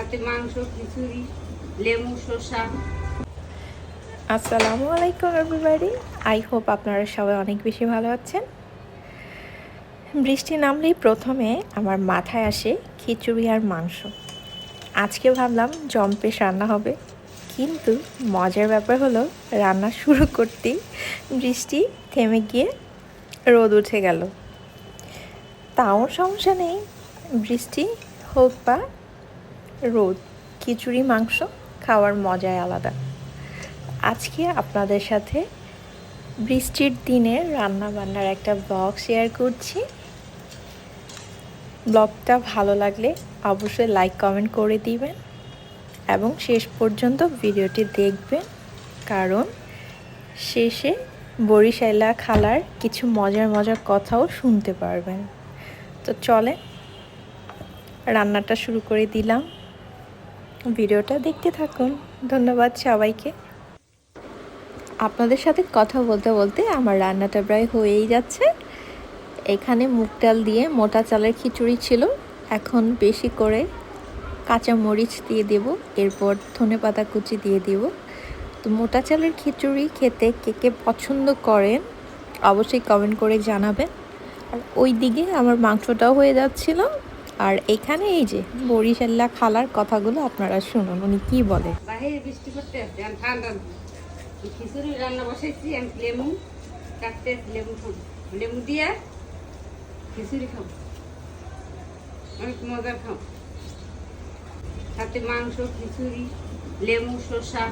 সাথে মাংস, খিচুড়ি, লেবু, শসা। আসসালামু আলাইকুম এভরিবাডি আই হোপ আপনারা সবাই অনেক বেশি ভালো আছেন। বৃষ্টি নামলেই প্রথমে আমার মাথায় আসে খিচুড়ি আর মাংস। আজকে ভাবলাম জম্পেশ রান্না হবে, কিন্তু মজার ব্যাপার হলো রান্না শুরু করতেই বৃষ্টি থেমে গিয়ে রোদ উঠে গেল। তাও সমস্যা নেই, বৃষ্টি হোক বা রোদ, খিচুড়ি, মাংস, খাওয়ার মজাই আলাদা। আজকে আপনাদের সাথে বৃষ্টির দিনে রান্না বান্নার একটা ব্লগ শেয়ার করছি। ব্লগটা ভালো লাগলে অবশ্যই লাইক কমেন্ট করে দিবেন এবং শেষ পর্যন্ত ভিডিওটি দেখবেন। কারণ শেষে বরিশাইলা খালার কিছু মজার মজার কথাও শুনতে পারবেন। তো চলে রান্নাটা শুরু করে দিলাম। ভিডিওটা দেখতে থাকুন। ধন্যবাদ সবাইকে। আপনাদের সাথে কথা বলতে বলতে আমার রান্নাটা প্রায় হয়েই যাচ্ছে। এখানে মুগ ডাল দিয়ে মোটা চালের খিচুড়ি ছিল। এখন বেশি করে কাঁচা মরিচ দিয়ে দেব, এরপর ধনে পাতা কুচি দিয়ে দেব। তো মোটা চালের খিচুড়ি খেতে কে কে পছন্দ করেন, অবশ্যই কমেন্ট করে জানাবেন। আর ওই দিকে আমার মাংসটাও হয়ে যাচ্ছিল। আর এখানে এই যে বরিশাল্লা খালার কথাগুলো আপনারা শুনুন, উনি কী বলে? বাইরে বৃষ্টি পড়তে আসছে আমি ঠান্ডা খিচুড়ি রান্না বসাইছি, আমি লেবু কাটতে লেবু লেবু দিয়ে খিচুড়ি খাব। অনেক মজার খাব। সাথে মাংস, খিচুড়ি, লেবু, শসা।